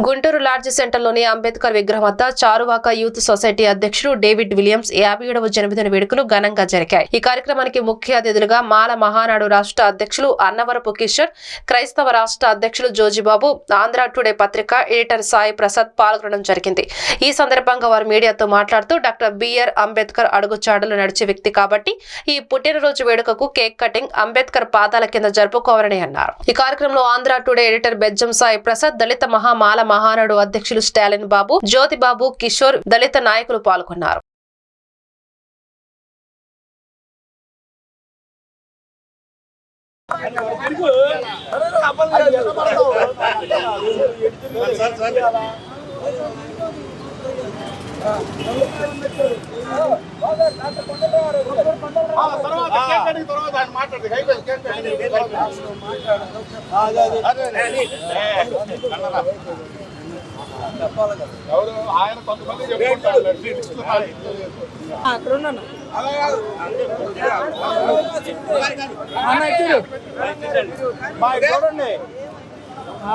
Guntur large సెంటర్లోని Ambedkar విగ్రహం వద్ద Charuvaka youth society అధ్యక్షుడు డేవిడ్ విలియమ్స్ యాభై ఏడవ జన్మదిన వేడుకలు ఘనంగా జరిగాయి. ఈ కార్యక్రమానికి ముఖ్య అతిథులుగా మాల మహానాడు రాష్ట్ర అధ్యక్షులు అన్నవరపు కిషోర్ క్రైస్తవ రాష్ట్ర అధ్యక్షులు జోజిబాబు ఆంధ్ర టుడే పత్రిక ఎడిటర్ సాయి ప్రసాద్ పాల్గొనడం జరిగింది. ఈ సందర్భంగా వారు మీడియాతో మాట్లాడుతూ డాక్టర్ బిఆర్ అంబేద్కర్ అడుగుచాడలు నడిచే వ్యక్తి కాబట్టి ఈ పుట్టినరోజు వేడుకకు కేక్ కటింగ్ అంబేద్కర్ పాదాల కింద జరుపుకోవాలని అన్నారు. ఈ కార్యక్రమంలో ఆంధ్ర టుడే ఎడిటర్ బెజ్జం సాయి ప్రసాద్ దళిత మహామాల మహానాడు అధ్యక్షులు స్టాలిన్ బాబు జ్యోతి బాబు కిషోర్ దళిత నాయకులు పాల్గొన్నారు. ఆయన కొంతమంది చెప్పుకుంటారు లిస్టులు చూడండి ఆ,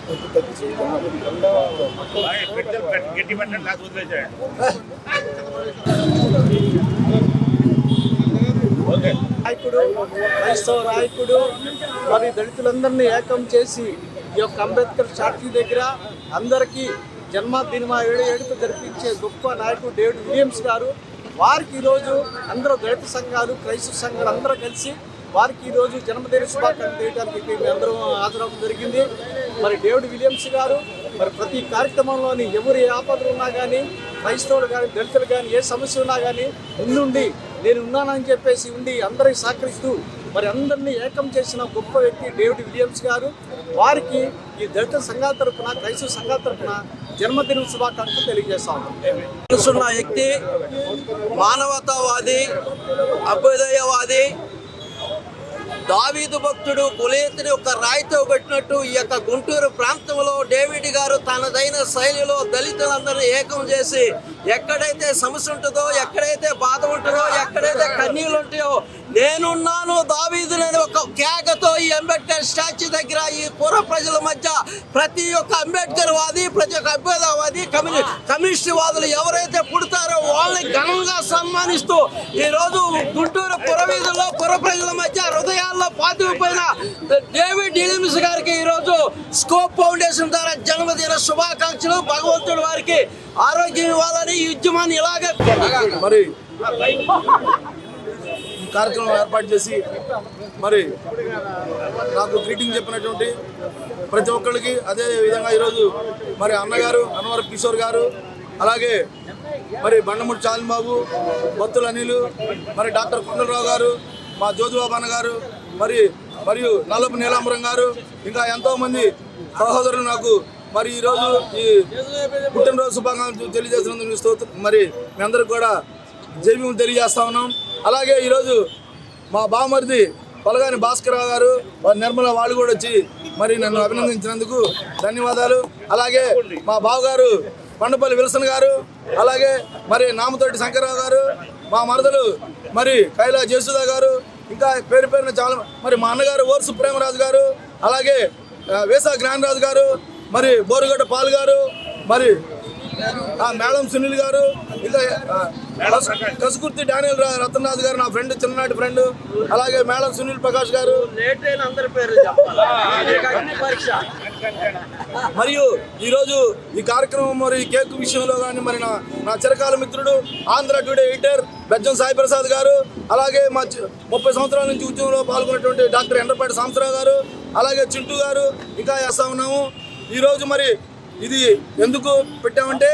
గట్టి పెట్టండి నాయకుడు క్రైస్తవ నాయకుడు మరి దళితులందరినీ ఏకం చేసి ఈ యొక్క అంబేద్కర్ చార్టీ దగ్గర అందరికీ జన్మదిన ఏడు ఏడుపు జరిపించే గొప్ప నాయకుడు డేవిడ్ విలియమ్స్ గారు వారికి ఈరోజు అందరూ దళిత సంఘాలు క్రైస్తవ సంఘాలు అందరూ కలిసి వారికి ఈరోజు జన్మదిన శుభాకాంక్షలు చేయడానికి మేము అందరం హాజరవడం జరిగింది. మరి డేవిడ్ విలియమ్స్ గారు మరి ప్రతి కార్యక్రమంలోని ఎవరు ఏ ఆపదలు ఉన్నా కానీ క్రైస్తవులు కానీ దళితులు కానీ ఏ సమస్య ఉన్నా కానీ ముందుండి నేను ఉన్నానని చెప్పేసి ఉండి అందరికి సహకరిస్తూ మరి అందరినీ ఏకం చేసిన గొప్ప వ్యక్తి డేవిడ్ విలియమ్స్ గారు. వారికి ఈ దళిత సంఘాల తరపున క్రైస్తవ సంఘాల తరఫున జన్మదిన శుభాకాంక్షలు తెలియజేస్తాను తెలుసున్న వ్యక్తి మానవతావాది అభ్యుదయవాది దావీదు భక్తుడు కులేతుని ఒక రాయితో కొట్టినట్టు ఈ యొక్క గుంటూరు ప్రాంతంలో డేవిడ్ గారు తనదైన శైలిలో దళితులందరినీ ఏకం చేసి ఎక్కడైతే సమస్య ఉంటుందో ఎక్కడైతే బాధ ఉంటుందో ఎక్కడైతే కన్నీళ్ళు ఉంటాయో నేనున్నాను దావీదునని ఒక కేకతో ఈ అంబేద్కర్ స్టాచ్యూ దగ్గర ఈ పూర్వ ప్రజల మధ్య ప్రతి ఒక్క అంబేద్కర్ వాది ప్రతి ఒక్క అభ్యుదయవాది కమ్యూని కమ్యూనిస్ట్ వాదులు ఎవరైతే పుడతారో వాళ్ళని ఘనంగా సన్మానిస్తూ ఈరోజు గుంటూరు పురవీధుల్లో పుర ప్రజల మధ్య హృదయాల్లో పాతిపోయిన డేవిడ్ డిలిమ్స్ గారికి ఈరోజు స్కోప్ ఫౌండేషన్ ద్వారా జన్మదిన శుభాకాంక్షలు. భగవంతుడు వారికి ఆరోగ్యం ఇవ్వాలని ఈ ఉద్యమాన్ని ఇలాగే మరి కార్యక్రమం ఏర్పాటు చేసి మరి నాకు గ్రీటింగ్ చెప్పినటువంటి ప్రతి ఒక్కరికి అదే విధంగా ఈరోజు మరి అన్నగారు అన్నవరం కిషోర్ గారు అలాగే మరి బండముడి చాలిబాబు బత్తుల అనిలు మరి డాక్టర్ కొండలరావు గారు మా జ్యోతిబాబు అన్న గారు మరి మరియు నల్లపు నీలాంబరం గారు ఇంకా ఎంతోమంది సహోదరులు నాకు మరి ఈరోజు ఈ పుట్టినరోజు శుభాకాంక్షలు తెలియజేసినందుకు మరి మీ అందరికి కూడా జైవ్యం తెలియజేస్తా ఉన్నాం. అలాగే ఈరోజు మా బామర్ది పొలగాని భాస్కరరావు గారు వారి నిర్మల వాళ్ళు కూడా వచ్చి మరి నన్ను అభినందించినందుకు ధన్యవాదాలు. అలాగే మా బావగారు పండుపల్లి విల్సన్ గారు అలాగే మరి నామతోటి శంకరరావు గారు మా మరదలు మరి కైలా జేసుదా గారు ఇంకా పేరు పేరున చాలా మరి మా అన్నగారు ఓర్సు ప్రేమరాజు గారు అలాగే వేసా జ్ఞానరాజు గారు మరి బోరుగడ్డ పాల్ గారు మరి మేడం సునీల్ గారు ఇంకా కసుకుర్తి డానియల్ రా- గారు నా ఫ్రెండ్ చిన్ననాటి ఫ్రెండ్. అలాగే మేడం సునీల్ ప్రకాష్ గారు. అందరి పేరు మరియు ఈరోజు ఈ కార్యక్రమం మరి ఈ కేక్ విషయంలో కానీ మరి నా నా చిరకాల మిత్రుడు ఆంధ్ర టుడే ఎడిటర్ బెజ్జం సాయి ప్రసాద్ గారు. అలాగే మా ముప్పై సంవత్సరాల నుంచి ఉద్యమంలో పాల్గొన్నటువంటి డాక్టర్ ఎండ్రపాటి సాంసరావు గారు. అలాగే చింటూ గారు ఇంకా వేస్తా ఉన్నాము. ఈరోజు మరి ఇది ఎందుకు పెట్టామంటే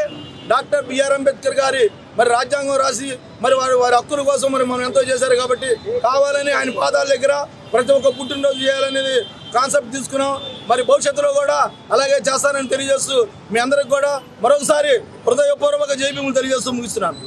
డాక్టర్ బిఆర్ అంబేద్కర్ గారి మరి రాజ్యాంగం రాసి మరి వారి వారి హక్కుల కోసం మరి మనం ఎంతో చేశారు కాబట్టి కావాలని ఆయన పాదాల దగ్గర ప్రతి ఒక్క పుట్టినరోజు చేయాలనేది కాన్సెప్ట్ తీసుకున్నాం. మరి భవిష్యత్తులో కూడా అలాగే చేస్తానని తెలియజేస్తూ మీ అందరికి కూడా మరొకసారి హృదయపూర్వక జైబీములు తెలియజేస్తూ ముగిస్తున్నాను.